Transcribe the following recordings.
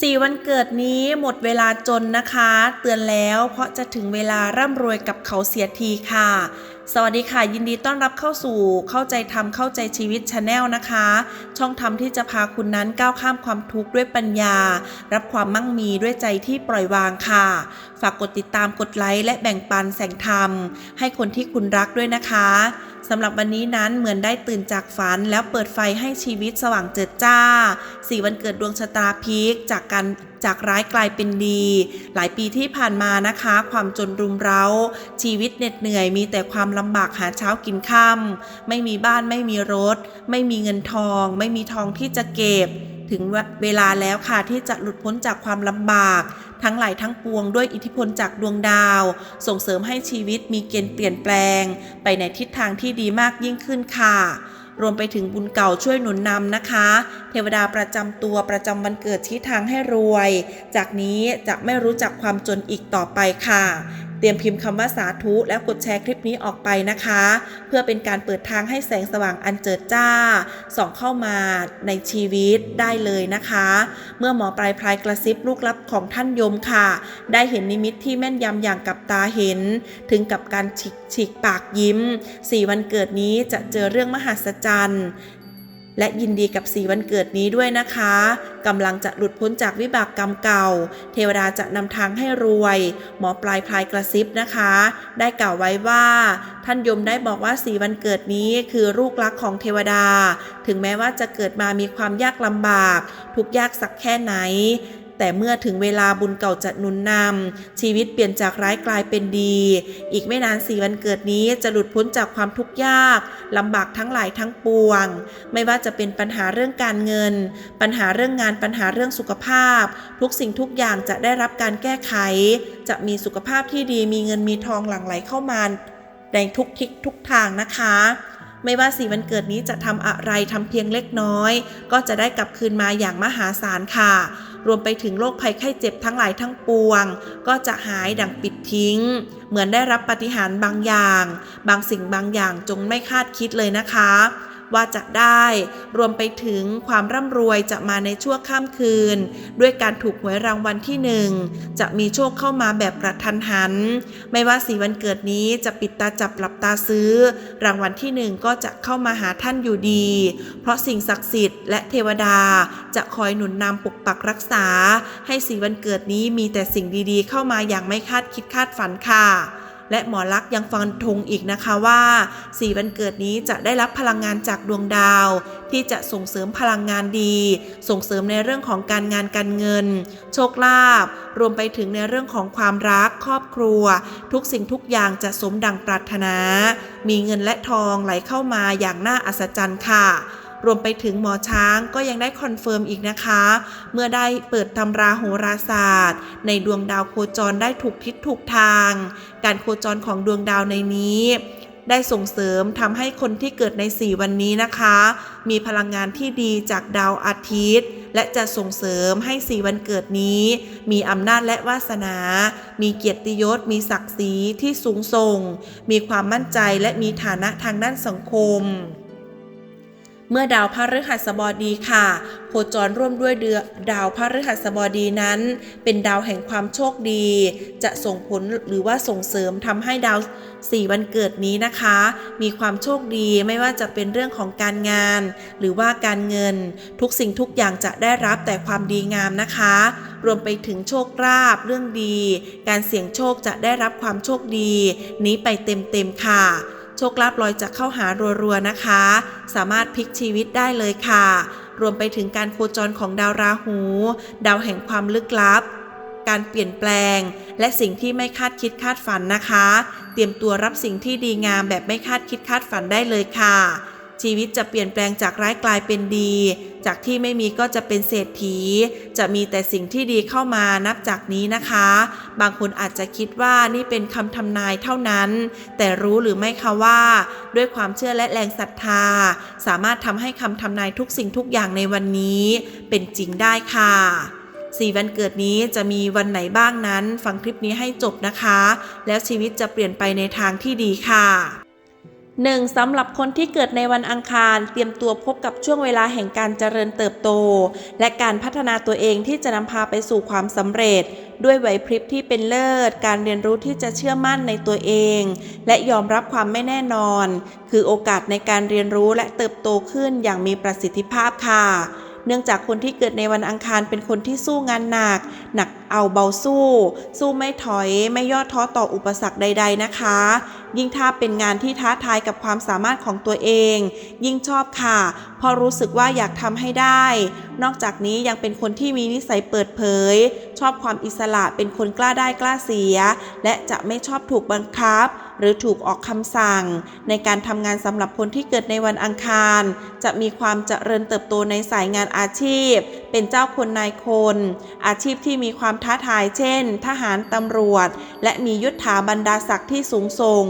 สี่วันเกิดนี้หมดเวลาจนนะคะ เตือนแล้วเพราะจะถึงเวลาร่ำรวยกับเขาเสียทีค่ะ สวัสดีค่ะยินดีต้อนรับเข้าสู่เข้าใจทำเข้าใจชีวิตชาแนลนะคะ ช่องทำที่จะพาคุณนั้นก้าวข้ามความทุกข์ด้วยปัญญา รับความมั่งมีด้วยใจที่ปล่อยวางค่ะ ฝากกดติดตามกดไลค์และแบ่งปันแสงธรรมให้คนที่คุณรักด้วยนะคะ สำหรับวันนี้นั้นเหมือนได้ตื่นจากฝันแล้วเปิดไฟให้ชีวิตสว่างเจิดจ้าสี่วันเกิดดวงชะตาพีคจากการจากร้ายกลายเป็นดี หลายปีที่ผ่านมานะคะ ความจนรุมเร้า ชีวิตเหน็ดเหนื่อยมีแต่ความลำบากหาเช้ากินค่ำไม่มีบ้านไม่มีรถ ไม่มีเงินทอง ไม่มีทองที่จะเก็บ ถึงเวลาแล้วค่ะที่จะหลุดพ้นจากความลำบาก ทั้งหลายทั้งปวงด้วยอิทธิพลจากดวงดาว ส่งเสริมให้ชีวิตมีเกณฑ์เปลี่ยนแปลง ไปในทิศทางที่ดีมากยิ่งขึ้นค่ะ รวมไปถึงบุญเก่าช่วยหนุนนำนะคะ เทวดาประจำตัวประจำวันเกิดชี้ทางให้รวย จากนี้จะไม่รู้จักความจนอีกต่อไปค่ะ เตรียมพิมพ์คำว่าสาธุแล้วกดแชร์คลิปนี้ออกไปนะคะ เพื่อเป็นการเปิดทางให้แสงสว่างอันเจิดจ้า ส่องเข้ามาในชีวิตได้เลยนะคะ เมื่อหมอปลายพลายกระซิบลูกลับของท่านยมค่ะ ได้เห็นนิมิตที่แม่นยำอย่างกับตาเห็น ถึงกับการฉีกฉีกปากยิ้มสี่วันเกิดนี้จะเจอเรื่องมหัศจรรย์ และยินดีกับสีวันเกิดนี้ด้วยนะคะกำลังจะหลุดพ้นจากวิบากกรรมเก่า เทวดาจะนำทางให้รวย หมอปลายพลายกระซิบนะคะ ได้กล่าวไว้ว่า ท่านยมได้บอกว่าสีวันเกิดนี้คือลูกรักของเทวดา ถึงแม้ว่าจะเกิดมามีความยากลำบาก ทุกยากสักแค่ไหน แต่เมื่อถึงเวลาบุญเก่าจะหนุนนำชีวิตเปลี่ยนจากร้ายกลายเป็นดี อีกไม่นานสี่วันเกิดนี้จะหลุดพ้นจากความทุกข์ยากลำบากทั้งหลายทั้งปวง ไม่ว่าจะเป็นปัญหาเรื่องการเงิน ปัญหาเรื่องงานปัญหาเรื่องสุขภาพ ทุกสิ่งทุกอย่างจะได้รับการแก้ไข จะมีสุขภาพที่ดีมีเงินมีทองหลั่งไหลเข้ามาในทุกทิศทุกทางนะคะไม่ว่าสีวันเกิดนี้จะทำอะไรทำเพียงเล็กน้อย ก็จะได้กลับคืนมาอย่างมหาศาลค่ะ รวมไปถึงโรคภัยไข้เจ็บทั้งหลายทั้งปวง ก็จะหายดังปิดทิ้ง เหมือนได้รับปาฏิหารย์บางอย่าง บางสิ่งบางอย่างจงไม่คาดคิดเลยนะคะ ว่าจะได้ รวมไปถึงความร่ำรวยจะมาในชั่วข้ามคืน ด้วยการถูกหวยรางวัลที่หนึ่งจะมีโชคเข้ามาแบบกระทันหัน ไม่ว่าสีวันเกิดนี้จะปิดตาจับหลับตาซื้อ รางวัลที่หนึ่งก็จะเข้ามาหาท่านอยู่ดี เพราะสิ่งศักดิ์สิทธิ์และเทวดาจะคอยหนุนนำปกปักรักษา ให้สีวันเกิดนี้มีแต่สิ่งดีๆ เข้ามาอย่างไม่คาดคิดคาดฝันค่ะ และหมอลักษณ์ยังฟันธงอีกนะคะว่าสี่วันเกิดนี้จะได้รับพลังงานจากดวงดาว ที่จะส่งเสริมพลังงานดี ส่งเสริมในเรื่องของการงานการเงิน โชคลาภรวมไปถึงในเรื่องของความรักครอบครัว ทุกสิ่งทุกอย่างจะสมดังปรารถนา มีเงินและทองไหลเข้ามาอย่างน่าอัศจรรย์ค่ะ รวมไปถึงหมอช้างก็ยังได้คอนเฟิร์มอีกนะคะ เมื่อได้เปิดตำราโหราศาสตร์ ในดวงดาวโคจรได้ถูกทิศถูกทาง การโคจรของดวงดาวในนี้ได้ส่งเสริมทำให้คนที่เกิดใน 4 วันนี้นะคะ มีพลังงานที่ดีจากดาวอาทิตย์ และจะส่งเสริมให้ 4 วันเกิดนี้ มีอำนาจและวาสนา มีเกียรติยศ มีศักดิ์ศรีที่สูงส่ง มีความมั่นใจและมีฐานะทางด้านสังคม เมื่อดาวพฤหัสบดีค่ะ โคจรร่วมด้วยเดือดาวพฤหัสบดีนั้น เป็นดาวแห่งความโชคดี จะส่งผลหรือว่าส่งเสริมทำให้ดาวสี่วันเกิดนี้นะคะ มีความโชคดีไม่ว่าจะเป็นเรื่องของการงาน หรือว่าการเงิน ทุกสิ่งทุกอย่างจะได้รับแต่ความดีงามนะคะ รวมไปถึงโชคลาภเรื่องดี การเสี่ยงโชคจะได้รับความโชคดี นี้ไปเต็มๆค่ะ โชคลาภลอยจะเข้าหารัวๆนะคะ สามารถพลิกชีวิตได้เลยค่ะ รวมไปถึงการโคจรของดาวราหู ดาวแห่งความลึกลับ การเปลี่ยนแปลง และสิ่งที่ไม่คาดคิดคาดฝันนะคะ เตรียมตัวรับสิ่งที่ดีงามแบบไม่คาดคิดคาดฝันได้เลยค่ะ ชีวิตจะเปลี่ยนแปลงจากร้ายกลายเป็นดี จากที่ไม่มีก็จะเป็นเศรษฐี จะมีแต่สิ่งที่ดีเข้ามานับจากนี้นะคะ บางคนอาจจะคิดว่านี่เป็นคำทำนายเท่านั้น แต่รู้หรือไม่คะว่า ด้วยความเชื่อและแรงศรัทธา สามารถทำให้คำทำนายทุกสิ่งทุกอย่างในวันนี้ เป็นจริงได้ค่ะสี่วันเกิดนี้จะมีวันไหนบ้างนั้น ฟังคลิปนี้ให้จบนะคะ แล้วชีวิตจะเปลี่ยนไปในทางที่ดีค่ะ หนึ่งสำหรับคนที่เกิดในวันอังคาร เตรียมตัวพบกับช่วงเวลาแห่งการเจริญเติบโต และการพัฒนาตัวเองที่จะนำพาไปสู่ความสำเร็จ ด้วยไหวพริบที่เป็นเลิศ การเรียนรู้ที่จะเชื่อมั่นในตัวเอง และยอมรับความไม่แน่นอน คือโอกาสในการเรียนรู้และเติบโตขึ้นอย่างมีประสิทธิภาพค่ะ นื่องจากคนที่เกิดในวันอังคารเป็นคนที่สู้งานหนัก หนักเอาเบาสู้ สู้ไม่ถอย ไม่ย่อท้อต่ออุปสรรคใด ๆนะคะ ยิ่งถ้าเป็นงานที่ท้าทายกับความสามารถของตัวเอง ยิ่งชอบค่ะ เพราะรู้สึกว่าอยากทำให้ได้ นอกจากนี้ยังเป็นคนที่มีนิสัยเปิดเผย ชอบความอิสระเป็นคนกล้าได้กล้าเสีย และจะไม่ชอบถูกบังคับ หรือถูกออกคำสั่ง ในการทำงานสำหรับคนที่เกิดในวันอังคาร จะมีความเจริญเติบโตในสายงานอาชีพ เป็นเจ้าคนนายคน อาชีพที่มีความท้าทายเช่น ทหารตำรวจ และมียศถาบรรดาศักดิ์ที่สูงส่ง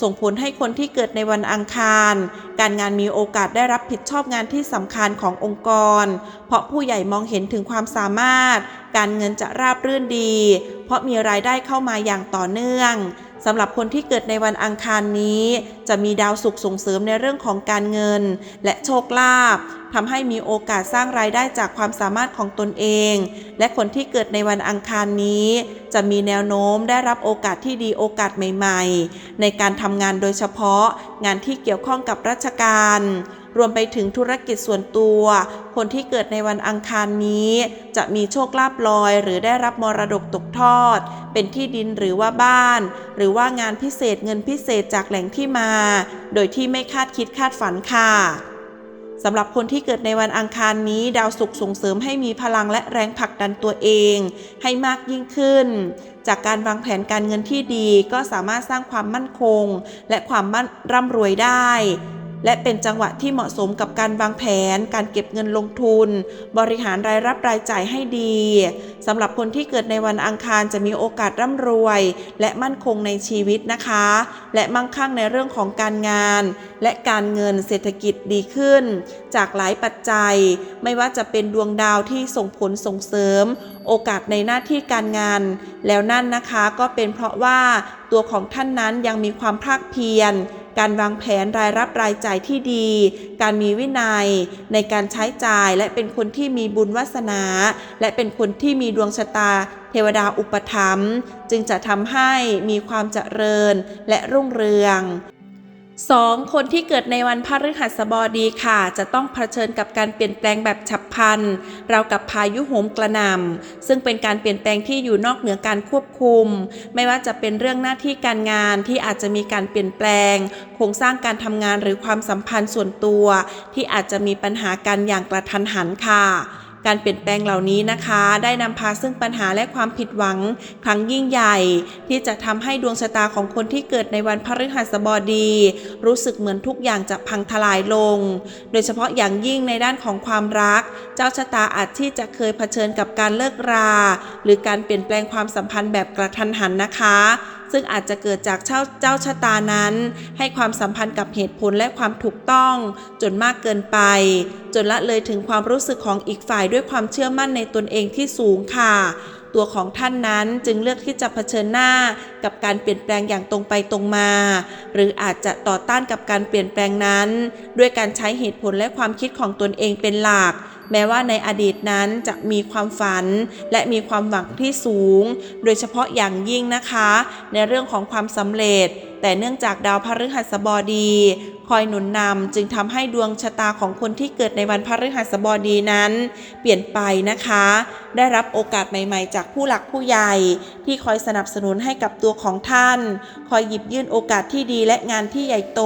ส่งผลให้คนที่เกิดในวันอังคาร การงานมีโอกาสได้รับผิดชอบงานที่สำคัญขององค์กร เพราะผู้ใหญ่มองเห็นถึงความสามารถ การเงินจะราบรื่นดี เพราะมีรายได้เข้ามาอย่างต่อเนื่อง สำหรับคนที่เกิดในวันอังคารนี้ จะมีดาวศุกร์ส่งเสริมในเรื่องของการเงิน และโชคลาภ ทำให้มีโอกาสสร้างรายได้จากความสามารถของตนเอง และคนที่เกิดในวันอังคารนี้ จะมีแนวโน้มได้รับโอกาสที่ดีโอกาสใหม่ ๆ ในการทำงานโดยเฉพาะ งานที่เกี่ยวข้องกับราชการรวมไปถึงธุรกิจส่วนตัว คนที่เกิดในวันอังคารนี้ จะมีโชคลาภลอย หรือได้รับมรดกตกทอด เป็นที่ดินหรือว่าบ้าน หรือว่างานพิเศษเงินพิเศษจากแหล่งที่มา โดยที่ไม่คาดคิดคาดฝันค่ะ สำหรับคนที่เกิดในวันอังคารนี้ ดาวศุกร์ส่งเสริมให้มีพลังและแรงผลักดันตัวเอง ให้มากยิ่งขึ้น จากการวางแผนการเงินที่ดีก็สามารถสร้างความมั่นคง และความร่ำรวยได้ และเป็นจังหวะที่เหมาะสมกับการวางแผน การเก็บเงินลงทุน บริหารรายรับรายจ่ายให้ดีสำหรับคนที่เกิดในวันอังคารจะมีโอกาสร่ำรวย และมั่นคงในชีวิตนะคะ และมั่งคั่งในเรื่องของการงาน และการเงินเศรษฐกิจดีขึ้น จากหลายปัจจัย ไม่ว่าจะเป็นดวงดาวที่ส่งผลส่งเสริม โอกาสในหน้าที่การงาน แล้วนั่นนะคะก็เป็นเพราะว่าตัวของท่านนั้นยังมีความภาคเพียร การวางแผนรายรับรายจ่ายที่ดี การมีวินัยในการใช้จ่ายและเป็นคนที่มีบุญวาสนา และเป็นคนที่มีดวงชะตาเทวดาอุปถัมภ์จึงจะทำให้มีความเจริญและรุ่งเรือง 2. คนที่เกิดในวันพฤหัสบดีค่ะ จะต้องเผชิญกับการเปลี่ยนแปลงแบบฉับพลันเรากับพายุโหมกระหน่ำซึ่งเป็นการเปลี่ยนแปลงที่อยู่นอกเหนือการควบคุม ไม่ว่าจะเป็นเรื่องหน้าที่การงานที่อาจจะมีการเปลี่ยนแปลง โครงสร้างการทำงานหรือความสัมพันธ์ส่วนตัว ที่อาจจะมีปัญหากันอย่างกระทันหันค่ะ การเปลี่ยนแปลงเหล่านี้นะคะ ได้นำพาซึ่งปัญหาและความผิดหวัง ครั้งยิ่งใหญ่ ที่จะทำให้ดวงชะตาของคนที่เกิดในวันพฤหัสบดี รู้สึกเหมือนทุกอย่างจะพังทลายลง โดยเฉพาะอย่างยิ่งในด้านของความรัก เจ้าชะตาอาจที่จะเคยเผชิญกับการเลิกรา หรือการเปลี่ยนแปลงความสัมพันธ์แบบกระทันหันนะคะ ซึ่งอาจจะเกิดจากเจ้าเจ้าชะตานั้น ให้ความสัมพันธ์กับเหตุผลและความถูกต้อง จนมากเกินไป จนละเลยถึงความรู้สึกของอีกฝ่ายด้วยความเชื่อมั่นในตนเองที่สูงค่ะ ตัวของท่านนั้นจึงเลือกที่จะเผชิญหน้ากับการเปลี่ยนแปลงอย่างตรงไปตรงมา หรืออาจจะต่อต้านกับการเปลี่ยนแปลงนั้น ด้วยการใช้เหตุผลและความคิดของตนเองเป็นหลัก แม้ว่าในอดีตนั้นจะมีความฝัน และมีความหวังที่สูง โดยเฉพาะอย่างยิ่งนะคะ ในเรื่องของความสำเร็จ แต่เนื่องจากดาวพฤหัสบดี คอยหนุนนำจึงทำให้ดวงชะตาของคนที่เกิดในวันพฤหัสบดีนั้น เปลี่ยนไปนะคะ ได้รับโอกาสใหม่ๆ จากผู้หลักผู้ใหญ่ ที่คอยสนับสนุนให้กับตัวของท่าน คอยหยิบยื่นโอกาสที่ดีและงานที่ใหญ่โต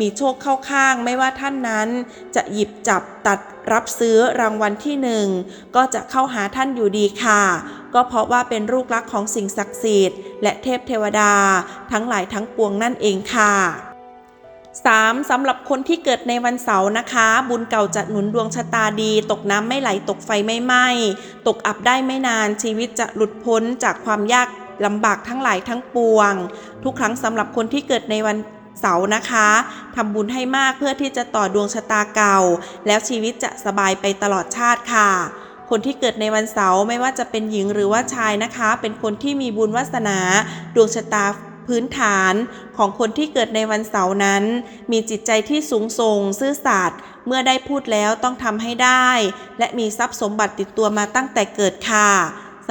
มีโชคเข้าข้างไม่ว่าท่านนั้น จะหยิบจับตัดรับซื้อรางวัลที่หนึ่งก็จะเข้าหาท่านอยู่ดีค่ะ ก็เพราะว่าเป็นลูกรักของสิ่งศักดิ์สิทธิ์และเทพเทวดา ทั้งหลายทั้งปวงนั่นเองค่ะ 3. สำหรับคนที่เกิดในวันเสาร์นะคะ บุญเก่าจะหนุนดวงชะตาดี ตกน้ำไม่ไหลตกไฟไม่ไหม้ตกอับได้ไม่นานชีวิตจะหลุดพ้นจากความยากลำบากทั้งหลายทั้งปวง ทุกครั้งสำหรับคนที่เกิดในวันเสาร์นะคะทำบุญให้มากเพื่อที่จะต่อดวงชะตาเก่า แล้วชีวิตจะสบายไปตลอดชาติค่ะ คนที่เกิดในวันเสาร์ไม่ว่าจะเป็นหญิงหรือว่าชายนะคะ เป็นคนที่มีบุญวาสนา ดวงชะตา พื้นฐานของคนที่เกิดในวันเสาร์นั้น มีจิตใจที่สูงส่งซื่อสัตย์เมื่อได้พูดแล้วต้องทำให้ได้ และมีทรัพย์สมบัติติดตัวมาตั้งแต่เกิดค่ะ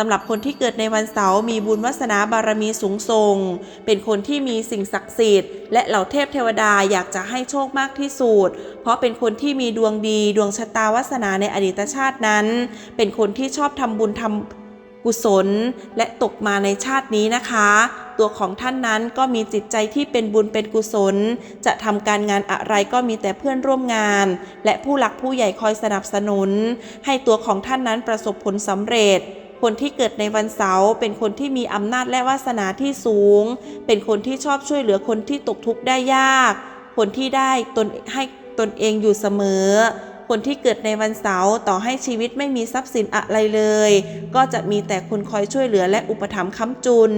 สำหรับคนที่เกิดในวันเสาร์มีบุญวาสนาบารมีสูงส่ง เป็นคนที่มีสิ่งศักดิ์สิทธิ์ และเหล่าเทพเทวดาอยากจะให้โชคมากที่สุด เพราะเป็นคนที่มีดวงดีดวงชะตาวาสนาในอดีตชาตินั้น เป็นคนที่ชอบทำบุญทำ กุศลและตกมาในชาตินี้นะคะ ตัวของท่านนั้นก็มีจิตใจที่เป็นบุญเป็นกุศล จะทำการงานอะไรก็มีแต่เพื่อนร่วมงาน และผู้หลักผู้ใหญ่คอยสนับสนุน ให้ตัวของท่านนั้นประสบผลสำเร็จคนที่เกิดในวันเสาร์เป็นคนที่มีอำนาจและวาสนาที่สูง เป็นคนที่ชอบช่วยเหลือคนที่ตกทุกข์ได้ยาก คนที่ได้ตนให้ตนเองอยู่เสมอ คนที่เกิดในวันเสาร์ต่อให้ชีวิตไม่มีทรัพย์สินอะไรเลย ก็จะมีแต่คนคอยช่วยเหลือและอุปถัมภ์ค้ำจุน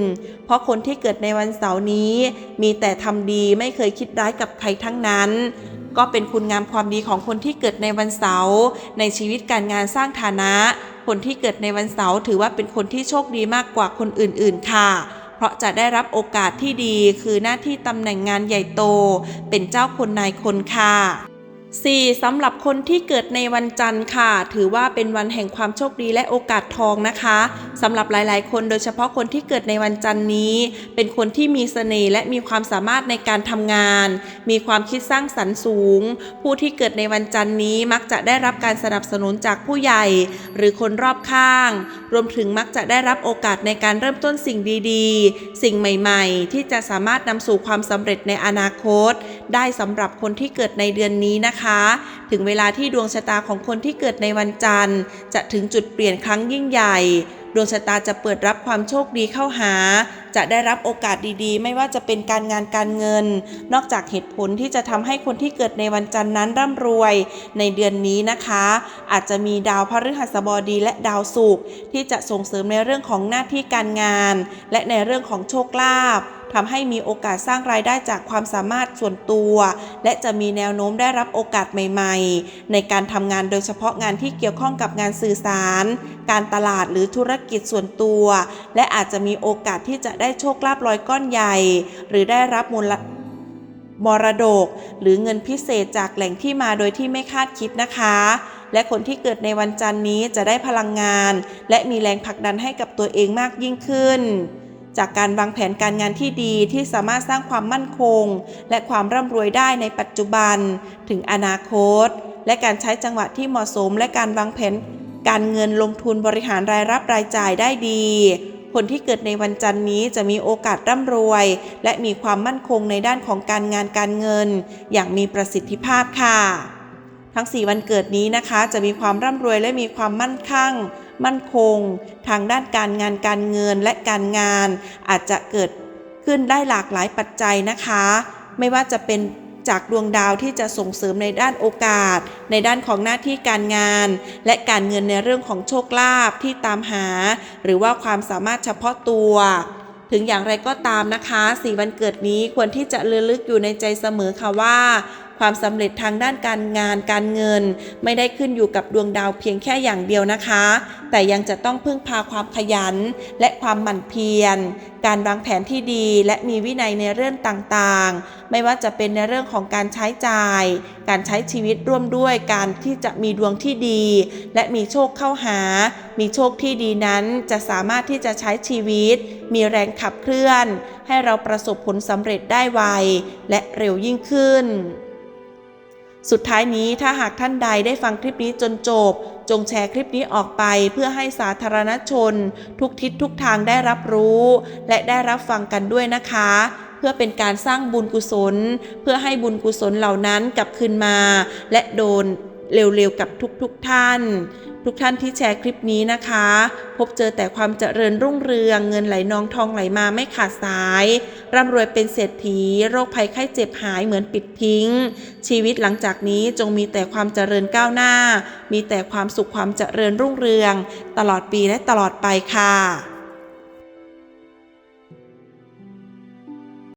เพราะคนที่เกิดในวันเสาร์นี้ มีแต่ทำดีไม่เคยคิดร้ายกับใครทั้งนั้น ก็เป็นคุณงามความดีของคนที่เกิดในวันเสาร์ในชีวิตการงานสร้างฐานะ คนที่เกิดในวันเสาร์ถือว่าเป็นคนที่โชคดีมากกว่าคนอื่น ๆ ค่ะเพราะจะได้รับโอกาสที่ดีคือหน้าที่ตำแหน่งงานใหญ่โต เป็นเจ้าคนนายคนค่ะ 4. สำหรับคนที่เกิดในวันจันทร์ค่ะ ถือว่าเป็นวันแห่งความโชคดีและโอกาสทองนะคะสำหรับหลายๆ คนโดยเฉพาะคนที่เกิดในวันจันทร์นี้ เป็นคนที่มีเสน่ห์และมีความสามารถในการทำงาน มีความคิดสร้างสรรค์สูง ผู้ที่เกิดในวันจันทร์นี้มักจะได้รับการสนับสนุนจากผู้ใหญ่ หรือคนรอบข้าง รวมถึงมักจะได้รับโอกาสในการเริ่มต้นสิ่งดีๆ สิ่งใหม่ ๆ ที่จะสามารถนำสู่ความสำเร็จในอนาคต ได้สำหรับคนที่เกิดในเดือนนี้นะคะ ถึงเวลาที่ดวงชะตาของคนที่เกิดในวันจันทร์ จะถึงจุดเปลี่ยนครั้งยิ่งใหญ่ ดวงชะตาจะเปิดรับความโชคดีเข้าหา จะได้รับโอกาสดีๆ ไม่ว่าจะเป็นการงานการเงิน นอกจากเหตุผลที่จะทำให้คนที่เกิดในวันจันทร์นั้นร่ำรวย ในเดือนนี้นะคะ อาจจะมีดาวพฤหัสบดีและดาวศุกร์ที่จะส่งเสริมในเรื่องของหน้าที่การงาน และในเรื่องของโชคลาภ ทำให้มีโอกาสสร้างรายได้จากความสามารถส่วนตัว และจะมีแนวโน้มได้รับโอกาสใหม่ ๆ ในการทำงานโดยเฉพาะงานที่เกี่ยวข้องกับงานสื่อสาร การตลาดหรือธุรกิจส่วนตัว และอาจจะมีโอกาสที่จะได้โชคลาภลอยก้อนใหญ่ หรือได้รับมูลมรดก หรือเงินพิเศษจากแหล่งที่มาโดยที่ไม่คาดคิดนะคะ และคนที่เกิดในวันจันทร์นี้จะได้พลังงาน และมีแรงผลักดันให้กับตัวเองมากยิ่งขึ้น จากการวางแผนการงานที่ดีที่สามารถสร้างความมั่นคง และความร่ำรวยได้ในปัจจุบัน ถึงอนาคต และการใช้จังหวะที่เหมาะสม และการวางแผน การเงินลงทุนบริหารรายรับรายจ่ายได้ดี คนที่เกิดในวันจันทร์นี้จะมีโอกาสร่ำรวย และมีความมั่นคงในด้านของการงานการเงิน อย่างมีประสิทธิภาพค่ะ ทั้ง 4 วันเกิดนี้นะคะ จะมีความร่ำรวยและมีความมั่นคั่ง มั่นคง ทางด้านการงานการเงินและการงาน อาจจะเกิดขึ้นได้หลากหลายปัจจัยนะคะ ไม่ว่าจะเป็นจากดวงดาวที่จะส่งเสริมในด้านโอกาส ในด้านของหน้าที่การงาน และการเงินในเรื่องของโชคลาภที่ตามหา หรือว่าความสามารถเฉพาะตัว ถึงอย่างไรก็ตามนะคะ สี่วันเกิดนี้ควรที่จะระลึกอยู่ในใจเสมอค่ะว่า ความสำเร็จทางด้านการงานการเงิน ไม่ได้ขึ้นอยู่กับดวงดาวเพียงแค่อย่างเดียวนะคะ แต่ยังจะต้องพึ่งพาความขยัน และความหมั่นเพียร การวางแผนที่ดีและมีวินัยในเรื่องต่างๆ ไม่ว่าจะเป็นในเรื่องของการใช้จ่าย การใช้ชีวิตร่วมด้วยการที่จะมีดวงที่ดี และมีโชคเข้าหา มีโชคที่ดีนั้นจะสามารถที่จะใช้ชีวิต มีแรงขับเคลื่อน ให้เราประสบผลสำเร็จได้ไวและเร็วยิ่งขึ้น สุดท้ายนี้ถ้าหากท่านใดได้ฟังคลิปนี้จนจบ จงแชร์คลิปนี้ออกไปเพื่อให้สาธารณชน ทุกทิศทุกทางได้รับรู้ และได้รับฟังกันด้วยนะคะ เพื่อเป็นการสร้างบุญกุศล เพื่อให้บุญกุศลเหล่านั้นกลับคืนมา และโดนเร็วๆกับทุกๆทท่าน ทุกท่านที่แชร์คลิปนี้นะคะ พบเจอแต่ความเจริญรุ่งเรืองเงินไหลนองทองไหลมาไม่ขาดสาย ร่ำรวยเป็นเศรษฐี โรคภัยไข้เจ็บหายเหมือนปิดทิ้ง ชีวิตหลังจากนี้จงมีแต่ความเจริญก้าวหน้า มีแต่ความสุขความเจริญรุ่งเรือง ตลอดปีและตลอดไปค่ะ